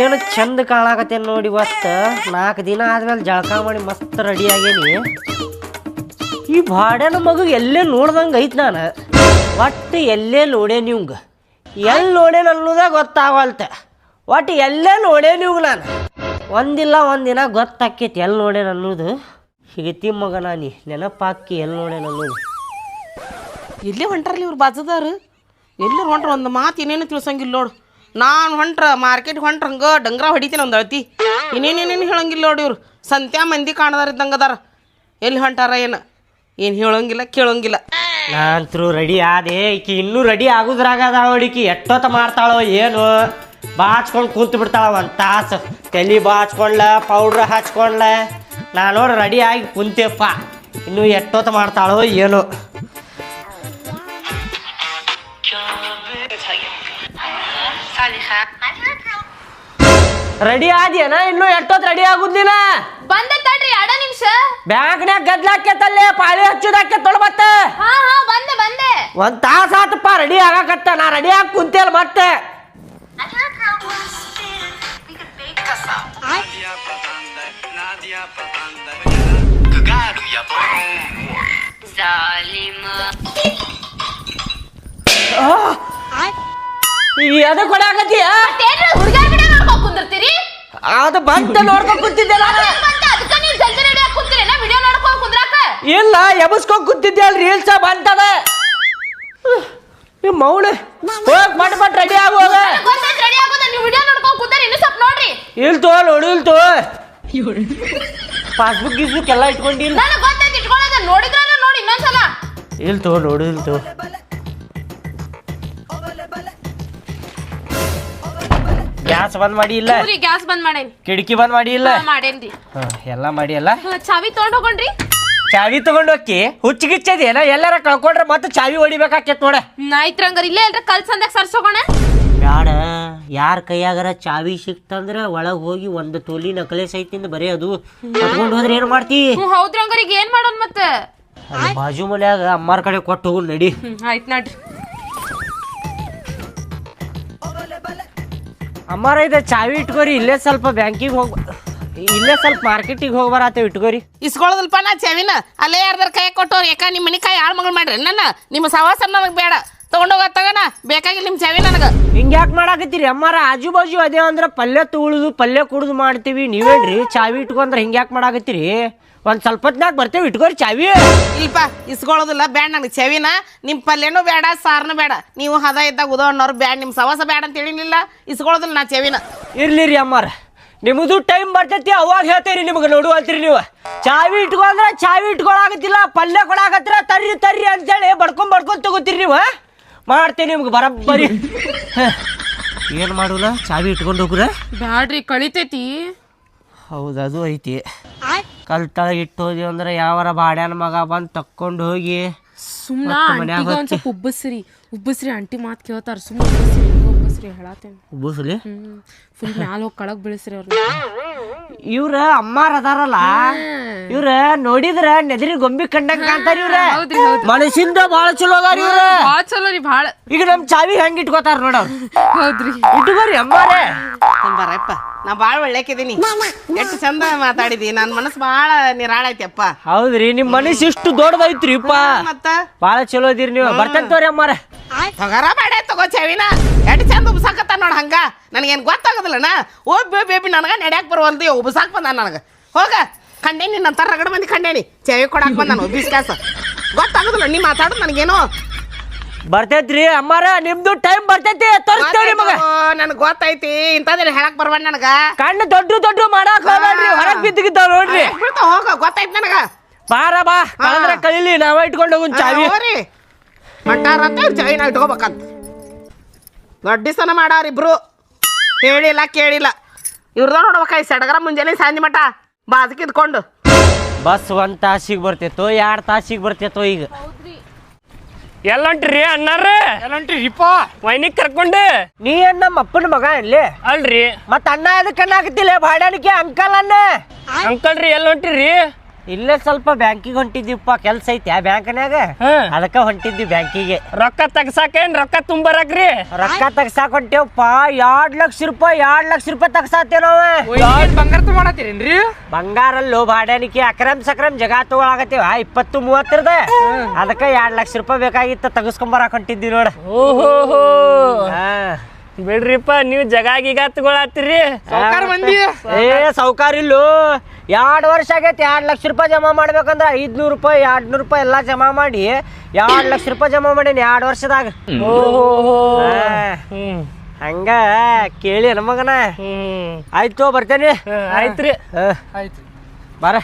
ಏನು ಚಂದ ಕಾಣಾಕತ್ತೇನ್ ನೋಡಿ ಇವತ್ತು? ನಾಲ್ಕು ದಿನ ಆದ್ಮೇಲೆ ಜಳಕ ಮಾಡಿ ಮಸ್ತ್ ರೆಡಿ ಆಗೇನಿ. ಈ ಬಾಡ್ಯಾನ ಮಗು ಎಲ್ಲೇ ನೋಡ್ದಂಗೆ ಐತೆ ನಾನು. ಒಟ್ಟು ಎಲ್ಲೇ ನೋಡೇ ನಿಮ್ಗೆ. ಎಲ್ಲಿ ನೋಡೇನ ಅನ್ನೋದೇ ಗೊತ್ತಾಗಲ್ತೆ ಒಟ್ಟು ಎಲ್ಲೇ ನೋಡೇ ನೀವು ನಾನು. ಒಂದಿಲ್ಲ ಒಂದಿನ ಗೊತ್ತಾಕೈತಿ ಎಲ್ಲಿ ನೋಡೇನ ಅನ್ನೋದು. ಹಿಗತಿ ಮಗ ನಾನಿ, ನೆನಪಾಕಿ ಎಲ್ಲಿ ನೋಡೇನ ಅನ್ನೋದು. ಇಲ್ಲೇ ಹೊಂಟಾರಲ್ಲ ಇವ್ರು ಬಾಜದಾರು. ಎಲ್ಲಿ ಹೊಂಟ್ರ ಒಂದು ಮಾತು ಏನೇನು ತಿಳ್ಸಂಗಿಲ್ಲ ನೋಡು. ನಾನು ಹೊಂಟ್ರ ಮಾರ್ಕೆಟ್ ಹೊಂಟ್ರ ಹಂಗೆ ಡಂಗ್ರ ಹೊಡಿತೀನಿ ಒಂದು ಅಳತಿ. ಇನ್ನೇನೇನೇನು ಹೇಳಂಗಿಲ್ಲ ನೋಡಿ ಇವ್ರು. ಸಂತ್ಯಾ ಮಂದಿ ಕಾಣದಾರ ಇದ್ದಂಗೆ ಅದಾರ. ಎಲ್ಲಿ ಹೊಂಟಾರ ಏನು? ಏನು ಹೇಳಂಗಿಲ್ಲ, ಕೇಳೋಂಗಿಲ್ಲ. ನಾನಂತರೂ ರೆಡಿ ಆದೆ. ಈಕಿ ಇನ್ನೂ ರೆಡಿ ಆಗುದ್ರಾಗ ನೋಡಿಕಿ ಎಷ್ಟೊತ್ತ ಮಾಡ್ತಾಳೋ ಏನು? ಬಾಚ್ಕೊಂಡು ಕೂತು ಬಿಡ್ತಾಳ ಒಂದು ತಾಸು. ತಲೆ ಬಾಚ್ಕೊಂಡ್ಲ ಪೌಡ್ರ್ ಹಚ್ಕೊಂಡ್ಲ. ನಾನು ರೆಡಿ ಆಗಿ ಕುಂತೆಪ್ಪ. ಇನ್ನು ಎಷ್ಟೊತ್ತ ಮಾಡ್ತಾಳೋ ಏನು? ರೆಡಿ ಆದ್ಯನ? ಇನ್ನು ಎಷ್ಟೊತ್ತು ರೆಡಿ ಆಗುದಿಲ್ಲ ಬಂದ ತಡ್ರಿ ಅಡ ನಿಮಿಷ. ಬ್ಯಾಂಕ್ನ್ಯಾಗ ಗದ್ಲಾಕೇತಲ್ಲೇ ಪಾಳಿ ಹಚ್ಚುದಾಕೆ ಮತ್ತೆ ಹಾ ಹಾ ಬಂದೆ ಬಂದೆ. ಒಂದ್ ತಾಸ ಆತಪ್ಪ ರೆಡಿ ಆಗಾಕತ್ತ. ನಾ ರೆಡಿ ಆಗಿ ಕುಂತೇಲ್ ಮತ್ತೆ. ಎದ ಕೊಡಾಕತ್ತೀಯ ಮತ್ತೇನ್ರಿ ಕುಂದಿರ್ತೀರಿ? ಅದು ಬಂತ ನೋಡ್ಕೊಂಡ್ ಕುಂತಿದ್ದೆಲ್ಲ ನಾನು ಬಂತ ಅದಕ್ಕ ನೀವ್ ಜಲ್ದಿ ಆಗಿ ಕುಂದ್ರಾಕ. ಇಲ್ಲ ಎಬಸ್ಕೊಂಡ್ ಕುಂತಿದ್ದೆ ಅಲ್ಲಿ ರೀಲ್ಸ ಬಂತದ ನೀವು ಮೌನ ಹೋಗ್ ಮಟ್ ಮಟ್ ರೆಡಿ ಆಗುವಾಗ ಗೊತ್ತೈತ್ ರೆಡಿ ಆಗೋದ ನೀವ್ ವಿಡಿಯೋ ನೋಡ್ಕೊಂಡ್ ಕುಂತಾರ ಇನ್ನು ಸ್ವಲ್ಪ ನೋಡ್ರಿ. ಇಲ್ತೋ ನೋಡು ಇಲ್ತೋ ಪಾಸ್ಬುಕ್ ಗೀಸ್ಬುಕ್ ಎಲ್ಲ ಇಟ್ಕೊಂಡಿಲ್ಲ. ನನಗ್ ಗೊತ್ತೈತ್ ಇಟ್ಕೊಳ್ಳೋದ ನೋಡಿದ್ರ ನೋಡಿ ಇನ್ನೊಂದ್ಸಲ. ಇಲ್ತೋ ನೋಡು ಇಲ್ತೋ ಗ್ಯಾಸ್ ಬಂದ್ ಮಾಡಿ ಇಲ್ಲ. ಊರಿ ಗ್ಯಾಸ್ ಬಂದ್ ಮಾಡೇನಿ. ಕಿಟಕಿ ಬಂದ್ ಮಾಡಿ ಇಲ್ಲ. ಮಾಡೇನ್ರಿ. ಹ, ಎಲ್ಲ ಮಾಡಿ ಅಲ್ಲ. ಹಾ, ಚಾವಿ ತಗೊಂಡ್ ಹೋಗೋಣ್ರಿ. ಚಾವಿ ತಗೊಂಡ್ ಹೋಗಿ ಹುಚ್ಚಿಗಿಚ್ಚದೇನ? ಎಲ್ಲಾರ ಕಳ್ಕೊಂಡ್ರೆ ಮತ್ತೆ ಚಾವಿ ಹೊಡಿಬೇಕಾಕೇತ್ ನೋಡ. ಆಯ್ತ್ರಿ ಹಂಗಾರ ಇಲ್ಲೇ ಎಲ್ರ ಕಲ್ ಸಂದಾಗ ಸರ್ಸೋಗೋಣ. ಬ್ಯಾಡ. ಯಾರ ಕೈಯಾಗರ ಚಾವಿ ಸಿಕ್ತಂದ್ರ ಒಳಗ್ ಹೋಗಿ ಒಂದು ತೊಲಿ ನಕಲೆ ಸಹಿತಿಂದ ಬರೀ ಅದು. ಕಟ್ಕೊಂಡು ಹೋದ್ರೆ ಏನ್ ಮಾಡ್ತಿ? ಹ್ಮ್ ಹೌದ್ರಿ ಹಂಗಾರ ಈಗ ಏನ್ ಮಾಡೋಣ ಮತ್ತ? ಅಲ್ಲಿ ಬಾಜು ಮನ್ಯಾಗ ಅಮ್ಮಾರ್ ಕಡೆ ಕೊಟ್ಟು ಹೋಗು ನಡಿ. ಹ್ಮ್ ಆಯ್ತ್ ನೋಡ್ರಿ. ಅಮ್ಮಾರ ಇದೆ ಚಾವಿ ಇಟ್ಕೋರಿ ಇಲ್ಲೇ ಸ್ವಲ್ಪ ಬ್ಯಾಂಕಿಗೆ ಹೋಗ್ ಇಲ್ಲೇ ಸ್ವಲ್ಪ ಮಾರ್ಕೆಟಿಗೆ ಹೋಗ್ಬಾರತ್ತೇವ್ ಇಟ್ಕೋರಿ. ಇಸ್ಕೊಳ್ಳೋದಲ್ಪ ನಾ ಚಾವಿನ? ಅಲ್ಲೇ ಯಾರ್ದಾರ ಕೈ ಕೊಟ್ಟವ್ರು ಯಾಕ ನಿಮ್ಮ ಮನೆ ಕೈ ಆಳ್ ಮಗಳು ಮಾಡ್ರಿ? ನನ್ನ ನಿಮ್ಮ ಸವಾಸ ನನಗೆ ಬೇಡ. ತಗೊಂಡೋಗ ತಗನ ಬೇಕಾಗಿಲ್ಲ ನಿಮ್ಮ ಚಾವಿ ನನಗೆ. ಹಿಂಗೆ ಯಾಕೆ ಮಾಡಾಕತ್ತೀರಿ ಅಮ್ಮಾರ? ಆಜು ಬಾಜು ಅದೇ ಅಂದ್ರ ಪಲ್ಯ ತುಳಿದು ಪಲ್ಯ ಕುಡಿದು ಮಾಡ್ತೀವಿ. ನೀವೇನ್ರಿ ಚಾವಿ ಇಟ್ಕೊಂಡ್ರೆ ಹಿಂಗೆ ಯಾಕೆ ಮಾಡಾಕತ್ತೀರಿ? ಒಂದ್ ಸ್ವಲ್ಪ ಹೊತ್ನಾಗ ಬರ್ತೇವೆ ಇಟ್ಕೋರಿ ಚಾವಿ. ಇಲ್ಪ ಇಸ್ಕೊಳ್ಳೋದಿಲ್ಲ ಬ್ಯಾಡ ನನಗೆ ಚವಿನ. ನಿಮ್ಮ ಪಲ್ಯನೂ ಬೇಡ ಸಾರ್ನು ಬೇಡ ನೀವು ಹದ ಇದ್ದಾಗ ಉದೋಣ್ಣವ್ರು ಬ್ಯಾಡ ನಿಮ್ಮ ಸವಾಸ ಬೇಡ ಅಂತ ಹೇಳಿನಿಲ್ಲ. ಇಸ್ಕೊಳ್ಳೋದಿಲ್ಲ ನಾ ಚವಿನ. ಇರ್ಲಿ ರೀ ಅಮ್ಮಾರ. ನಿಮ್ಮದು ಟೈಮ್ ಬರ್ತೈತಿ ಅವಾಗ ಹೇಳ್ತೀರಿ ನಿಮ್ಗೆ ನೋಡು ಅಂತೀರಿ ನೀವು. ಚಾವಿ ಇಟ್ಕೊಂಡ್ರೆ ಚಾವಿ ಇಟ್ಕೊಳಾಗತ್ತಿಲ್ಲ ಪಲ್ಯ ಕೊಡಾಗತ್ತಿರ ತರ್ರಿ ತರ್ರಿ ಅಂತೇಳಿ ಬಡ್ಕೊಂಡ್ ಬಡ್ಕೊಂಡ್ ತಗೋತೀರಿ ನೀವು ಮಾಡ್ತೀನಿ ನಿಮ್ಗೆ ಬರಬ್ಬರಿ. ಏನು ಮಾಡುಲ್ಲ? ಚಾವಿ ಇಟ್ಕೊಂಡು ಹೋಗ್ರ? ಬ್ಯಾಡ್ರಿ ಕಳಿತೈತಿ. ಹೌದು ಅದು ಐತಿ. ಕಲ್ ತಳಗಿಟ್ಟು ಹೋದ್ವಿ ಅಂದ್ರೆ ಯಾವರ ಬಾಡ್ಯಾನ ಮಗ ಬಂದು ತಕ್ಕೊಂಡು ಹೋಗಿ ಸುಮ್ಮನೆ ಮತ್ತೆ ಮನ್ಯಾಗ ಆಂಟಿಗ ಒಂದ್ ಸ್ವಲ್ಪ ಉಬ್ಬಸ್ರಿ ಉಬ್ಬಸ್ರಿ ಆಂಟಿ ಮಾತ್ ಕೇಳ್ತಾರ. ಸುಮ್ಮನೆ ಉಬ್ಬಸ್ರಿ ಹಿಂಗ ಉಬ್ಬಸ್ರಿ? ಹೇಳತ್ತೇನೆ ಹ್ಮ್. ಫುಲ್ ಮ್ಯಾಲ ಹೋಗಿ ಕಳಗ್ ಬೀಳಿಸ್ರಿ ಅವ್ರನ್ನ ಇವ್ರ ಅಮ್ಮಾರ ಅದಾರಲ್ಲ ಇವ್ರ ನೋಡಿದ್ರ ನೆದರಿ ಗೊಂಬಿ ಕಂಡಂಗ ಕಾಣ್ತಾರ ಇವ್ರ. ಮನಸ್ಸಿಂದ ಬಾಳ ಚಲೋ ಅದಾರ ಇವ್ರ. ಭಾಳ ಚಲೋ ರೀ ಬಾಳ ಈಗ ನಮ್ ಚಾವಿ ಹೆಂಗ್ ಇಟ್ಕೋತಾರ ನೋಡ ಹೌದ್ರಿ. ಇಟ್ಕೋರಿ ಅಮ್ಮಾರೇ. ಬರಪ್ಪ ನಾ ಬಾಳ ಒಳ್ಳೆಕಿದೀನಿ. ಎಷ್ಟು ಚಂದ ಮಾತಾಡಿದಿ ನನ್ ಮನಸ್ ಬಾಳ ನಿರಾಳ ಐತಿಯಪ್ಪ ಹೌದ್ರಿ ನಿಮ್ ಮನಸ್ಸು ಇಷ್ಟು ದೊಡ್ಡದೈತ್ರಿ ಅಪ್ಪ ಮತ್ತ? ಬಾಳ ಚಲೋ ಇದೀರಿ ನೀವು. ಬರ್ತಂತವ್ರಿ ಅಮ್ಮಾರ. ತಗೋರ ಬೇಡ ತಗೋ ಚೆವಿನ. ಎಡ್ ಚಂದ ಉಬ್ಸಾಕತ್ತ ನೋಡ ಹಂಗ. ನನಗೇನು ಗೊತ್ತಾಗೋದಿಲ್ಲನ? ಓ ಬೇ ಬೇಬಿ ನನಗೆ ನಡ್ಯಾಕೆ ಬರುವಂತ ಉಬ್ಸಾಕ್ ಬಂದ ನನಗೆ. ಹೋಗ. ಕಂಡೇನಿ ನನ್ನ ತರ ರಗಡ ಮಂದಿ ಕಂಡೇನಿ. ಚೆವಿ ಕೊಡಾಕ್ ಬಂದ ನಾನು ಬಿಸ್ಕಾಸ ಕ್ಯಾಸ ಗೊತ್ತಾಗೋದಿಲ್ಲ ನೀ ಮಾತಾಡೋದು ನನಗೇನು. ಬರ್ತೈತ್ರಿ ಅಮ್ಮಾರ ನಿಮ್ದು ಟೈಮ್ ಬರ್ತೈತಿ ತೋರಿಸ್ತೇವ್ರಿ ಮಗ ನನಗೆ ಗೊತ್ತೈತಿ ಇಂಥದ್ದೆಲ್ಲ ಹೇಳಕ್ ಬರ್ಬಾರ್ದು ನನಗ. ಕಣ್ಣು ದೊಡ್ಡ ದೊಡ್ಡ ಮಾಡಕ್ ಹೋಗ್ಬೇಡ್ರಿ ಹೊರಗ್ ಬಿದ್ದಿಗಿದ್ದಾವ ನೋಡ್ರಿ. ಬೀಳ್ತಾವ ಹೋಗ ಗೊತ್ತೈತಿ ನನಗ. ಬಾರ ಬಾ. ಕಳಿಲಿ ಕಲೀಲಿ ನಾವ ಇಟ್ಕೊಂಡು ಹೋಗುನ್ ಚಾವಿ. ಮಟ್ಟಾರ ಅಂತ ಚಾವಿ ನಾವ್ ಇಟ್ಕೋಬೇಕಂತ. ದೊಡ್ಡಿಸನ ಮಾಡಾರ ಇಬ್ರು. ಹೇಳಿಲ್ಲ ಕೇಳಿಲ್ಲ. ಇವ್ರದ ನೋಡ್ಬೇಕಾಯ್ ಸಡಗರ ಮುಂಜಾನೆ ಸಂಜೆ ಮಟ ಬಾದಕಿದ್ಕೊಂಡು ಇದ್ಕೊಂಡು. ಬಸ್ ಒಂದ್ ತಾಸಿಗೆ ಬರ್ತಿತ್ತು ಎರಡ್ ತಾಸಿಗೆ ಬರ್ತಿತ್ತು ಈಗ. ಎಲ್ಲಂಟ್ರಿ ಅಣ್ಣಾರ? ಎಲ್ಲಂಟ್ರಿ ಇಪ್ಪ ವೈನಿಗ್ ಕರ್ಕೊಂಡು? ನೀ ಅಣ್ಣ ನಮ್ಮ ಅಪ್ಪನ ಮಗ ಇಲ್ಲಿ? ಅಲ್ರಿ. ಮತ್ತ ಅಣ್ಣ ಅದಕ್ಕೆ ಅನ್ನಾಕತ್ತಿಲ್ಲ ಬಾಡ್ಯಾನಿಕೆ ಅಂಕಲ್ ಅಣ್ಣ. ಅಂಕಲ್ ರೀ ಎಲ್ಲಂಟ್ರಿ ಹೊಂಟಿರಿ ಇಲ್ಲೇ ಸ್ವಲ್ಪ ಬ್ಯಾಂಕಿಗೆ ಹೊಂಟಿದ್ದೀವಪ್ಪ ಕೆಲ್ಸ ಐತಿ ಆ ಬ್ಯಾಂಕ್ನಾಗ ಹ್ಮ್. ಅದಕ್ಕೆ ಹೊಂಟಿದ್ವಿ ಬ್ಯಾಂಕಿಗೆ. ರೊಕ್ಕ ತಗ್ಸಾಕೇನ್? ರೊಕ್ಕ ತುಂಬರಕ್ರಿ ರೊಕ್ಕ ತಗ್ಸಾಕ್ ಹೊಂಟೇವಪ್ಪ ಎರಡ್ ಲಕ್ಷ ರೂಪಾಯಿ ಎರಡ್ ಲಕ್ಷ ರೂಪಾಯಿ ತಗ್ಸಾತೇವ್ ನಾವ ಬಂಗಾರ ಬಂಗಾರಲ್ಲೋ ಬಾಡ್ಯಾನಿಕೆ ಅಕ್ರಮ್ ಸಕ್ರಮ್ ಜಗ ತಗೊಳಕತ್ತೀವ ಇಪ್ಪತ್ತು ಮೂವತ್ತರದ? ಅದಕ್ಕೆ ಎರಡ್ ಲಕ್ಷ ರೂಪಾಯಿ ಬೇಕಾಗಿತ್ತ ತಗಸ್ಕೊಂಬರಕ್ ಹೊಂಟಿದ್ವಿ ನೋಡ. ಓಹೋ ಹಾ. ಬಿಡ್ರಿಪ್ಪ ನೀವು ಜಗ ಗೀಗ ತಗೊಳತ್ತೀರಿ ಸಾವ್ಕಾರ್ ಮಂದಿ. ಏ ಸೌಕಾರ ಇಲ್ಲೋ. ಎರಡ್ ವರ್ಷ ಆಗೈತೆ ಎರಡು ಲಕ್ಷ ರೂಪಾಯಿ ಜಮಾ ಮಾಡ್ಬೇಕಂದ್ರೆ ಐದ್ನೂರು ರೂಪಾಯಿ ಎರಡ್ ನೂರು ರೂಪಾಯಿ ಎಲ್ಲಾ ಜಮಾ ಮಾಡಿ ಎರಡು ಲಕ್ಷ ರೂಪಾಯಿ ಜಮಾ ಮಾಡೀನಿ ಎರಡು ವರ್ಷದಾಗ. ಓಹೋ ಹಾ. ಹ್ಮ್. ಹಂಗ ಕೇಳಿ ನಮಗನ ಮಗನ? ಆಯ್ತು ಬರ್ತೇನೆ. ಹ್ಮ್, ಆಯ್ತ್ರಿ. ಆಯ್ತು ಬಾರ.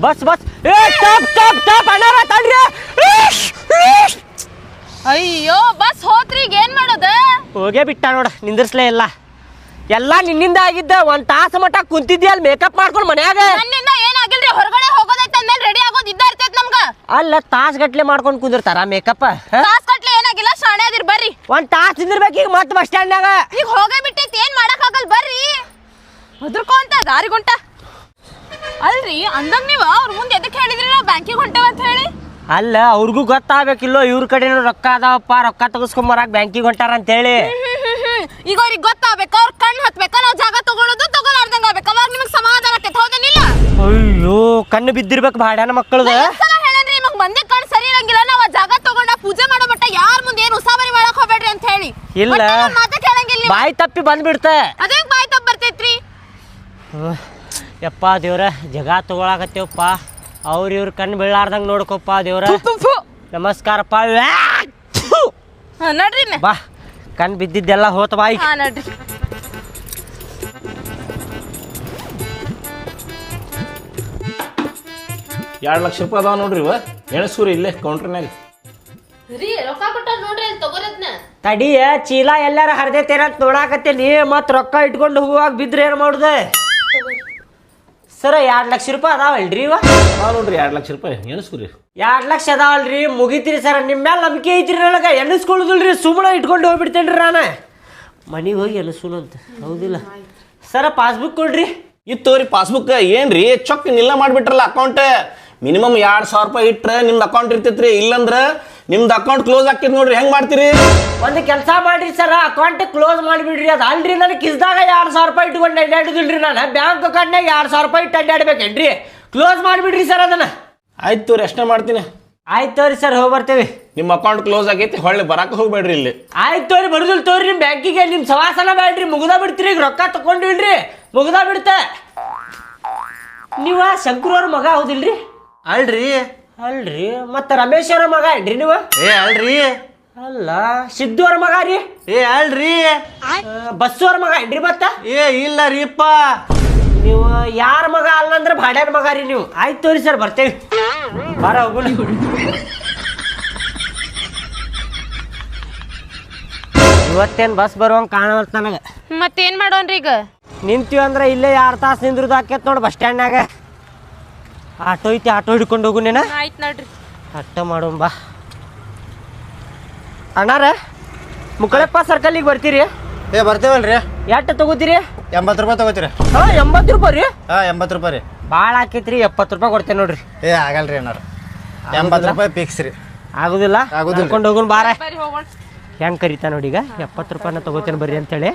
Bus bus. ಏ ಸ್ಟಾಪ್ ಸ್ಟಾಪ್ ಸ್ಟಾಪ್. ಅಣ್ಣಾರ ತಡ್ರಿ. ಈಶ್, ಈಶ್. ಅಯ್ಯೋ ಬಸ್ ಹೋತ್ರಿ ಈಗ ಏನ್ ಮಾಡೋದ? ಹೋಗೇ ಬಿಟ್ಟ ನೋಡ ನಿಂದಿರ್ಸ್ಲೇ ಇಲ್ಲ. ಎಲ್ಲ ನಿನ್ನಿಂದ ಆಗಿದ್ದ ಒಂದ್ ತಾಸ ಮಟ್ಟ ಕುಂತಿದ್ದೆ ಅಲ್ಲಿ ಮೇಕಪ್ ಮಾಡ್ಕೊಂಡು ಮನ್ಯಾಗ. ನನ್ನಿಂದ ಏನಾಗಿಲ್ರಿ? ಹೊರಗಡೆ ಹೋಗೋದೈತೆ ಅಂದ್ಮೇಲೆ ರೆಡಿ ಆಗೋದ್ ಇದ್ದ ಇರ್ತೈತ್ ನಮ್ಗ. ಅಲ್ಲ ತಾಸ್ ಗಟ್ಲೆ ಮಾಡ್ಕೊಂಡು ಕುಂದಿರ್ತಾರ ಮೇಕಪ್ ತಾಸ್ ಗಟ್ಲೆ ಏನಾಗಿಲ್ಲ ಶಾಣೆ ಅದಿರ್ ಬರ್ರಿ. ಒಂದ್ ತಾಸ್ ನಿಂದಿರ್ಬೇಕು ಈಗ ಮತ್ತೆ ಬಸ್ ಸ್ಟ್ಯಾಂಡ್ನಾಗ ಈಗ ಹೋಗೇ ಬಿಟ್ಟೈತಿ ಏನ್ ಮಾಡಕ್ ಆಗಲ್ ಬರ್ರಿ. ದಾರಿ ಗುಂಟ. ಅಲ್ರಿ ಅಂದಂಗ ನೀವು ಅವ್ರ ಮುಂದೆ ಎದಕ್ಕೆ ಹೇಳಿದ್ರಿ ನಾವು ಬ್ಯಾಂಕಿಗೆ ಹೊಂಟವ ಅಂತ ಹೇಳಿ? ಅಲ್ಲ ಅವ್ರಿಗೂ ಗೊತ್ತಾಗಬೇಕಿಲ್ಲೋ ಇವ್ರ ಕಡೆನೂ ರೊಕ್ಕ ಅದಾವಪ್ಪ ರೊಕ್ಕ ತಗಸ್ಕೊಂಬರಾಕ್ ಬ್ಯಾಂಕಿಗೆ ಹೊಂಟಾರ ಅಂತ ಹೇಳಿ. ಈಗ ಅವ್ರಿಗೆ ಗೊತ್ತಾಗ್ಬೇಕು ಅವ್ರ ಕಣ್ಣು ಹತ್ಬೇಕು ನಾವು ಜಾಗ ತಗೊಳ್ಳೋದು ತಗೊಳಾರ್ದಂಗ ಆಗ್ಬೇಕು ಅವಾಗ ನಿಮಗೆ ಸಮಾಧಾನ ಆಗ್ತೈತೆ ಹೌದೇನಿಲ್ಲ ಅಯ್ಯೋ ಕಣ್ಣು ಬಿದ್ದಿರ್ಬೇಕು ಬಾಡ ಮಕ್ಕಳದ ಸಲ ಹೇಳೇನ್ರಿ ನಿಮಗೆ ಮಂದಿ ಕಣ್ಣು ಸರಿ ಇರಂಗಿಲ್ಲ ನಾವು ಆ ಜಾಗ ತಗೊಂಡ ಪೂಜೆ ಮಾಡೋ ಮಟ್ಟ ಯಾರ ಮುಂದೆ ಏನು ಉಸಾಬರಿ ಮಾಡಕ್ ಹೋಗ್ಬೇಡ್ರಿ ಅಂತ ಹೇಳಿ ಇಲ್ಲ. ಮಾತೇ ಕೇಳಂಗಿಲ್ಲ ನೀವು. ಬಾಯಿ ತಪ್ಪಿ ಬಂದ್ಬಿಡ್ತೆ ಅದೇ ಬಾಯ್ ತಪ್ಪ ಬರ್ತೈತ್ರಿ ಹ್ಮ್. ಯಪ್ಪ ದೇವ್ರ ಜಗ ತಗೊಳಕತ್ತೇವಪ್ಪ ಅವ್ರ ಇವ್ರ ಕಣ್ಣು ಬೀಳಾರ್ದಂಗ ನೋಡ್ಕೊಪ್ಪ ದೇವ್ರ ನಮಸ್ಕಾರಪ್ಪ ವ್ಯಾ! ಥು. ಹಾ ನಡ್ರಿ ಇನ್ನ. ಬಾ ಕಣ್ ಬಿದ್ದಿದ್ದೆಲ್ಲ ಹೋತ ಬಾಯಿ. ಹಾ ನಡ್ರಿ. ಎರಡು ಲಕ್ಷ ರೂಪಾಯಿ ಅದಾವ ನೋಡ್ರಿ ಇವ. ಎಣಸೂರಿ ಇಲ್ಲೇ ಕೌಂಟ್ರ್ನಾಗ ರೀ ರೊಕ್ಕ ಕೊಟ್ಟ ನೋಡ್ರಿ ಅಲ್ಲಿ ತಗೋರದ್ನ. ತಡಿಯ ಚೀಲ ಎಲ್ಲಾರ ಹರಿದೈತೇನಂತ ನೋಡಾಕತ್ತೇನಿ. ಮತ್ ರೊಕ್ಕ ಇಟ್ಕೊಂಡು ಹೋಗುವಾಗ ಬಿದ್ರೆ ಏನ್ ಮಾಡುದೆ? ಸರ ಎರಡು ಲಕ್ಷ ರೂಪಾಯಿ ಅದಾವಲ್ರಿ ಇವ? ನೋಡ್ರಿ ಎರಡು ಲಕ್ಷ ರೂಪಾಯಿ. ಎನಿಸ್ಕೊರಿ ಎರಡು ಲಕ್ಷ ಅದಾವಲ್ರಿ ಮುಗಿತೀರಿ ಸರ್. ನಿಮ್ಮ ಮೇಲೆ ನಂಬಿಕೆ ಐತ್ರಿ ನನಗೆ. ಎಣಿಸ್ಕೊಳ್ಳುದಿಲ್ರಿ ಸುಮ್ಮನೆ ಇಟ್ಕೊಂಡು ಹೋಗ್ಬಿಡ್ತೇನ್ರಿ ನಾನು. ಮನೆಗೆ ಹೋಗಿ ಎನಿಸೂನು ಅಂತ ಹೌದಿಲ್ಲ. ಸರ ಪಾಸ್ಬುಕ್ ಕೊಡ್ರಿ. ಇತ್ತು ತೋರಿ ಪಾಸ್ಬುಕ್ ಏನ್ರಿ? ಚೊಕ್ಕ ನಿಲ್ಲ ಮಾಡಿಬಿಟ್ರಲ್ಲ ಅಕೌಂಟ್. ಮಿನಿಮಮ್ ಎರಡು ಸಾವಿರ ರೂಪಾಯಿ ಇಟ್ರೆ ನಿಮ್ದು ಅಕೌಂಟ್ ಇರ್ತೈತ್ರಿ. ಇಲ್ಲಂದ್ರ ನಿಮ್ದು ಅಕೌಂಟ್ ಕ್ಲೋಸ್ ಆಕೈತಿ ನೋಡ್ರಿ ಹೆಂಗ್ ಮಾಡ್ತೀರಿ? ಒಂದು ಕೆಲಸ ಮಾಡ್ರಿ ಸರ್ ಅಕೌಂಟ್ ಕ್ಲೋಸ್ ಮಾಡಿಬಿಡ್ರಿ ಅದು ಅಲ್ರಿ ನನಗೆ ಕಿಸ್ದಾಗ ಎರಡು ಸಾವಿರ ರೂಪಾಯಿ ಇಟ್ಕೊಂಡು ಅಡ್ಡಾಡುದಿಲ್ರಿ ನಾನು. ಬ್ಯಾಂಕ್ ಅಕೌಂಟ್ನಾಗ ಎರಡು ಸಾವಿರ ರೂಪಾಯಿ ಇಟ್ಟು ಅಡ್ಡಾಡ್ಬೇಕೇನ್ರಿ ಕ್ಲೋಸ್ ಮಾಡಿಬಿಡ್ರಿ ಸರ್ ಅದನ್ನ. ಆಯ್ತು ತೋರಿ ಅಷ್ಟೇ ಮಾಡ್ತೀನಿ. ಆಯ್ತು ತೋರಿ ಸರ್ ಹೋಗಿ ಬರ್ತೇವೆ. ನಿಮ್ಮ ಅಕೌಂಟ್ ಕ್ಲೋಸ್ ಆಗೈತಿ ಹೊಳ್ಳಿ ಬರಾಕ ಹೋಗ್ಬೇಡ್ರಿ ಇಲ್ಲಿ. ಆಯ್ತು ತೋರಿ ಬರುದಿಲ್ಲ ತೋರಿ ನಿಮ್ಮ ಬ್ಯಾಂಕಿಗೆ ನಿಮ್ಮ ಸವಾಸನ ಬೇಡ್ರಿ ಮುಗ್ದ ಬಿಡ್ತೀರಿ ಈಗ ರೊಕ್ಕ ತಗೊಂಡಿಲ್ರಿ ಮುಗ್ದ ಬಿಡ್ತೆ. ನೀವ ಶಂಕರ್ ಅವ್ರ ಮಗ ಹೌದಿಲ್ರಿ? ಅಲ್ರಿ. ಅಲ್ರಿ ಮತ್ತೆ ರಮೇಶ್ ಅವರ ಮಗ ಏನ್ರಿ ನೀವು? ಏ ಅಲ್ರಿ. ಅಲ್ಲ ಸಿದ್ದು ಅವ್ರ ಮಗ ರೀ? ಏ ಅಲ್ರಿ. ಆ, ಬಸ್ಸು ಅವ್ರ ಮಗ ಏನ್ರಿ ಮತ್ತ? ಏ ಇಲ್ಲ ರೀಪ್ಪ ನೀವು ಯಾರ ಮಗ ಅಲ್ಲ ಅಂದ್ರೆ ಭಾಡ್ಯಾನ ಮಗ ರೀ ನೀವು. ಆಯ್ತು ತೋರಿ ಸರ್ ಬರ್ತೇವೆ. ಬಾರ ಹೋಗಿ ಇವತ್ತೇನು ಬಸ್ ಬರುವಂಗೆ ಕಾಣವಲ್ತ ನನಗೆ. ಮತ್ತೇನ್ ಮಾಡೋನ್ರಿ ಈಗ ನಿಂತೀವಿ ಅಂದ್ರೆ ಇಲ್ಲೇ ಯಾರ ತಾಸು ನಿಂದ್ರದು ಆಕೇತ್ ನೋಡಿ ಬಸ್ ಸ್ಟ್ಯಾಂಡ್ನಾಗ ಆಟೋ ಐತಿ ಆಟೋ ಹಿಡ್ಕೊಂಡು ಹೋಗು ನೀನ. ಆಯ್ತು ನಡ್ರಿ. ಅಟ್ಟ ಮಾಡೋಣ ಬಾ. ಅಣ್ಣಾರ ಮುಕ್ಕಳಪ್ಪ ಸರ್ಕಲ್ಲಿಗೆ ಬರ್ತೀರಿ? ಏ ಬರ್ತೇವಲ್ರಿ. ಎಷ್ಟು ತಗೋತೀರಿ? ಎಂಬತ್ತು ರೂಪಾಯಿ ತಗೋತೀರಿ. ಹಾಂ ಎಂಬತ್ತು ರೂಪಾಯಿ ರೀ? ಹಾ ಎಂಬತ್ತು ರೂಪಾಯಿ ರೀ. ಭಾಳ ಹಾಕೈತ್ರಿ ಎಪ್ಪತ್ತು ರೂಪಾಯಿ ಕೊಡ್ತೇನೆ ನೋಡ್ರಿ. ಏ ಆಗಲ್ರಿ ಅಣ್ಣಾರ. ಎಂಬತ್ತು ರೂಪಾಯಿ ಫಿಕ್ಸ್ ರೀ. ಆಗುದಿಲ್ಲ? ಹಾಕೊಂಡು ಹೋಗೋಣ ಬಾರ. ಹೆಂಗ್ ಹೋಗೋಣ. ಹೆಂಗೆ ಕರಿತಾ ನೋಡಿ ಈಗ? ಎಪ್ಪತ್ತು ರೂಪಾಯಿನ ತಗೋತೇನೆ ಬರ್ರಿ ಅಂತೇಳಿ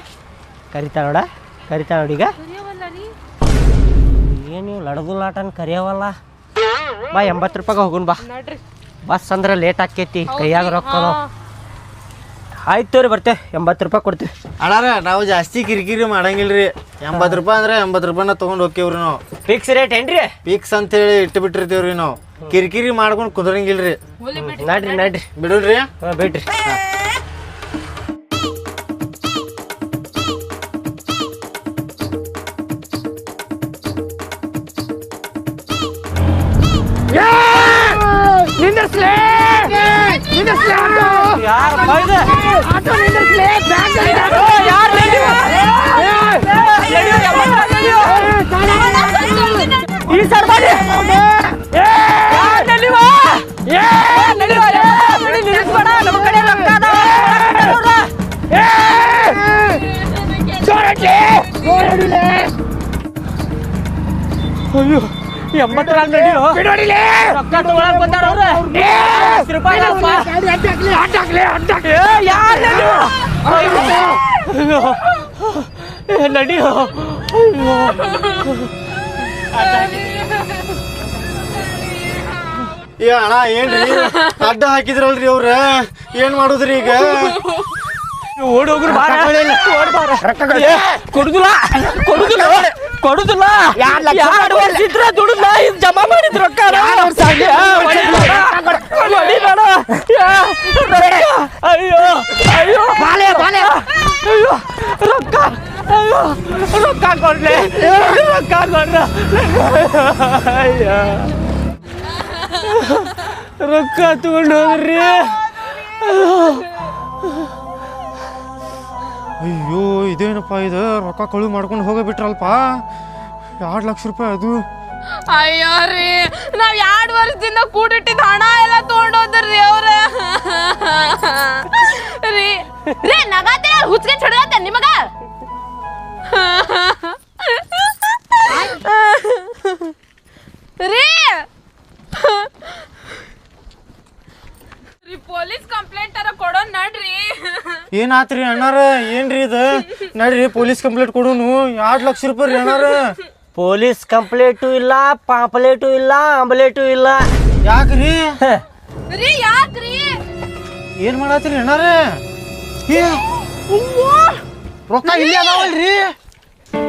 ಕರಿತಾ ನೋಡ ಕರಿತಾ ನೋಡಿ ಈಗ ಲಡದು ಲಾಟನ್ ಕರಿಯವಲ್ಲ ಬಾ ಎಂಬತ್ತು ರೂಪಾಯಿಗೆ ಹೋಗುನ್ ಬಾ. ನಡ್ರಿ. ಬಸ್ ಅಂದ್ರೆ ಲೇಟ್ ಆಕೈತಿ ಕೈಯಾಗ ರೊಕ್ಕ ಆಯ್ತು ತೋರಿ ಬರ್ತೇವೆ ಎಂಬತ್ತು ರೂಪಾಯಿ ಕೊಡ್ತೀವಿ ಅಣ್ಣಾರ ನಾವು ಜಾಸ್ತಿ ಕಿರಿಕಿರಿ ಮಾಡಂಗಿಲ್ರಿ. ಎಂಬತ್ತು ರೂಪಾಯಿ ಅಂದ್ರೆ ಎಂಬತ್ತು ರೂಪಾಯಿನ ತೊಗೊಂಡು ಹೋಗ್ತೀವ್ರಿ ನಾವು. ಫಿಕ್ಸ್ ರೇಟ್ ಏನ್ರಿ? ಫಿಕ್ಸ್ ಅಂತೇಳಿ ಇಟ್ಟು ಬಿಟ್ಟಿರ್ತೀವ್ರಿ ನಾವು. ಕಿರಿಕಿರಿ ಮಾಡ್ಕೊಂಡು ಕುದ್ರಂಗಿಲ್ರಿ. ನಡ್ರಿ ನಡ್ರಿ. ಬಿಡುನ್ರಿ ಬಿಡ್ರಿ. ಆಟೋ ಯಾರಪ್ಪ ಇದು? ಆಟೋ ನಿಂದಿರ್ಸ್ಲೇ ಬ್ಯಾಂಕ್ ಯಾರ್ ನಡೆಯುವ? ನಡೆಯುವ, ಯಮ್ಮ, ನಡೆಯುವ. ಈ ಸರ್ ಮಾಡಿ ಯಾರ್ ನಡೆಯುವ? ಏ, ನಡೆಯುವ, ಏ, ಬಿಡಿ, ನಿಲ್ಲಿಸ್ಬೇಡ, ನಮ್ಮ ಕಡೆ ರೊಕ್ಕ ಅದಾವ. ಅಯ್ಯೋ ಎಂಬತ್ತರ ನಡಿಯೋ ಬಿಡೋಡಿಲೇ ರೊಕ್ಕ ತಗೊಳಕ್ ಬಂದಾರ ಅವ್ರ ಹತ್ತು ರೂಪಾಯಿ ಅಪ್ಪ. ಅಡ್ಡಾಕ್ಲಿ ಅಡ್ಡಾಕ್ಲಿ ಅಡ್ಡಾಕ್ಲಿ ಏ, ಯಾರ್ ನಡಿಯೋ? ಅಯ್ಯೋ. ಏ, ನಡಿಯೋ ಅಯ್ಯೋ ಏ ಅಣ್ಣ ಏನ್ರಿ ಅಡ್ಡ ಹಾಕಿದ್ರಲ್ರಿ ಅವ್ರ ಏನ್ ಮಾಡುದ್ರಿ ಈಗ ಓಡಿ ಹೋಗ್ರು ಬಾರ ಓಡ್ ಬಾರ ಏ, ಕೊಡುದಿಲ್ಲ ಕೊಡುದಿಲ್ಲ ಕೊಡುದಿಲ್ಲ ಎರಡು ವರ್ಷ ಇದ್ರ ದುಡಿದ್ನ ಇದು ಜಮಾ ಮಾಡಿದ್ ರೊಕ್ಕ ಅಯ್ಯೋ ಅಯ್ಯೋ ಬಾಲೆ ಬಾಲೆ ಅಯ್ಯೋ ರೊಕ್ಕ ಅಯ್ಯೋ ರೊಕ್ಕ ಕೊಡ್ಲೆ. ರೊಕ್ಕ ಕೊಡ್ರ ಅಯ್ಯೋ. ರೊಕ್ಕ ತಗೊಂಡು ಹೋದ್ರಿ. ಅಯ್ಯೋ ಇದೇನಪ್ಪ ಇದು? ರೊಕ್ಕ ಕಳು ಮಾಡ್ಕೊಂಡು ಹೋಗಬಿಟ್ರಲ್ಪ ಎರಡು ಲಕ್ಷ ರೂಪಾಯಿ ಅದು. ಅಯ್ಯೋ ರೀ ನಾವ್ ಎರಡ್ ವರ್ಷದಿಂದ ಕೂಡಿಟ್ಟಿದ್ ಹಣ ಎಲ್ಲ ತಗೊಂಡೋದ್ರಿ ಅವ್ರ. ರೀ ರೀ ನಗಾತೆ ಹುಚ್ಚಿಗೆ ಚಡಗತ್ತೆ ನಿಮಗ? ರೀ ರೀ ಪೊಲೀಸ್ ಕಂಪ್ಲೇಂಟ್ ಅರ ಕೊಡೋ ನಡ್ರಿ. ಏನಾತ್ರಿ ಅಣ್ಣಾರ? ಏನ್ರಿ ಇದು? ನಡ್ರಿ ಪೊಲೀಸ್ ಕಂಪ್ಲೇಂಟ್ ಕೊಡೋನು. ಎರಡು ಲಕ್ಷ ರೂಪಾಯಿ ರೀ ಅಣ್ಣಾರ. ಪೊಲೀಸ್ ಕಂಪ್ಲೇಟು ಇಲ್ಲ ಪಾಂಪ್ಲೇಟು ಇಲ್ಲ ಆಂಬ್ಲೇಟು ಇಲ್ಲ. ಯಾಕ್ರಿ? ರೀ ಯಾಕ್ರಿ? ಏನ್ ಮಾಡತ್ತೀರಿ ಅಣ್ಣಾರ? ಏ! ರೊಕ್ಕ ಇಲ್ಲ ಅದಾವಲ್ರಿ?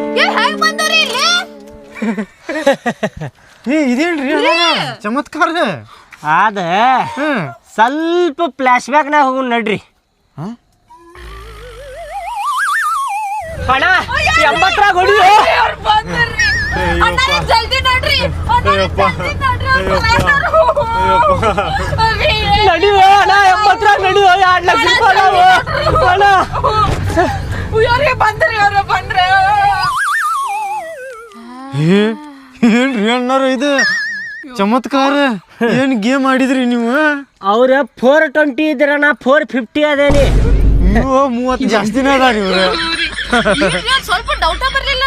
ಏ ಇದೇನ್ರಿ ಚಮತ್ಕಾರ ಅದ ಹ್ಮ್. ಸ್ವಲ್ಪ ಫ್ಲಾಶ್ ಬ್ಯಾಕ್ನಾಗ ಹೋಗು ನಡ್ರಿ. ಹಣ ಎಂಬತ್ತರಾಗ ಹೊಡಿಯೋ ಅವ್ರ್ ಬಂದ್ರಿ. ಅಣ್ಣ, ಅಣ್ಣ. ಬಂದಾರು. ಎಂಬತ್ತರಾಗ ಎರಡು ಲಕ್ಷ ರೂಪಾಯಿ ಅವ್ರ ಬಂದ್ರೆ. ಏನ್ರಿ ಅಣ್ಣಾರ ಇದು? ಚಮತ್ಕಾರ ಏನ್ ಗೇಮ್ ಆಡಿದ್ರಿ ನೀವು? ಅವ್ರ ಫೋರ್ ಟ್ವೆಂಟಿ ಇದ್ರ ನಾ ಫೋರ್ ಫಿಫ್ಟಿ ಅದೇನಿ. ಮೂವತ್ತು ಜಾಸ್ತಿನೇ ಅದ ಇವ್ರ. ಸ್ವಲ್ಪ ಡೌಟ ಬರ್ಲಿಲ್ಲ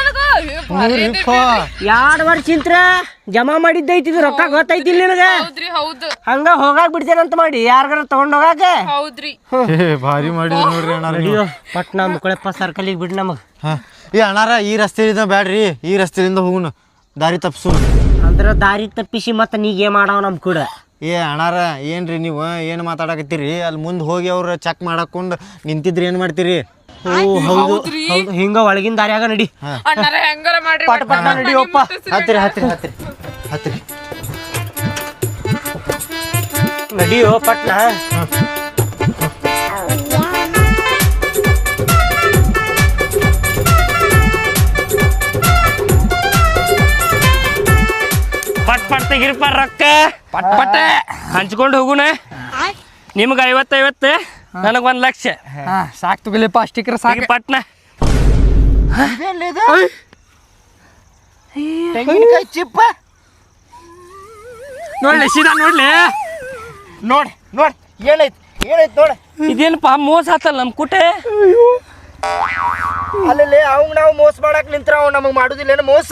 ಎರಡು ವರ್ಷ ಚಿಂತ್ರ ಜಮಾ ಮಾಡಿದ್ದೈತಿ ಇದು ರೊಕ್ಕ ಗೊತ್ತೈತಿ ನಿನಗ. ಹೌದ್ರಿ ಹೌದು. ಹಂಗ ಹೋಗಾಕ್ ಬಿಡ್ತೇನಂತ ಮಾಡಿ ಯಾರ್ಗಾರ ತಗೊಂಡ್ ಹೋಗಾಕ? ಹೌದ್ರಿ. ಭಾರಿ ಮಾಡಿದ್ರಿ ನೋಡ್ರಿ. ಪಟ್ನಾ ಮುಕ್ಕಳಪ್ಪ ಸರ್ಕಲಿಗೆ ಬಿಡ್ ನಮಗ್. ಹಾ. ಏ ಅಣ್ಣಾರ ಈ ರಸ್ತೆಯಿಂದ ಬ್ಯಾಡ್ರಿ ಈ ರಸ್ತೆಯಿಂದ ಹೋಗುಣ ದಾರಿ ತಪ್ಸು ಅಂದ್ರ ದಾರಿ ತಪ್ಪಿಸಿ ಮತ್ತೆ ನೀಗೆ ಮಾಡವ ನಮ್ ಕೂಡ? ಏ ಅಣ್ಣಾರ ಏನ್ರಿ ನೀವು? ಏನು ಮಾತಾಡಕತ್ತೀರಿ? ಅಲ್ಲಿ ಮುಂದೆ ಹೋಗಿ ಅವ್ರು ಚೆಕ್ ಮಾಡಕೊಂಡು ನಿಂತಿದ್ರಿ ಏನು ಮಾಡ್ತೀರಿ? ಓ ಹೌದು ಹೌದು. ಹಿಂಗ ಒಳಗಿನ ದಾರಿಯಾಗ ನಡಿ. ಅಣ್ಣಾರ ಹೆಂಗಾರ ಮಾಡ್ರಿ ಪಟ್ ಪಟ್ನ ನಡಿಯಪ್ಪ ಹತ್ತಿರಿ ಹತ್ತಿರಿ ಹತ್ತಿರಿ ಹತ್ತಿರಿ ನಡಿಯೋ ಪಟ್ನಾ? ತೆಗಿರಪ್ಪ ರೊಕ್ಕ. ಪಟ್ ಪಟ ಹಂಚ್ಕೊಂಡು ಹೋಗುಣ. ನಿಮ್ಗ ಐವತ್ತು ಐವತ್ತು ನನಗೆ ಒಂದು ಲಕ್ಷ. ಸಾಕ್ ತಗೊಲಿಪ್ಪ ಅಷ್ಟಿಕ್ರ ಸಾಕು. ಪಟ್ನ. ತೆಂಗಿನಕಾಯಿ ಚಿಪ್ಪ. ನೋಡ್ಲಿ ಸೀದಾ ನೋಡ್ಲಿ. ನೋಡಿ ನೋಡಿ ಏನೈತಿ ಏನೈತಿ ನೋಡ. ಇದೇನಪ್ಪ ಮೋಸ ಆತಲ್ಲ ನಮ್ಮ ಕುಟೆ? ಅಲ್ಲಿ ಅವ್ ನಾವು ಮೋಸ ಮಾಡಕ್ ನಿಂತ್ರ ಅವ್ ನಮಗ್ ಮಾಡುದಿಲ್ಲ ಏನು ಮೋಸ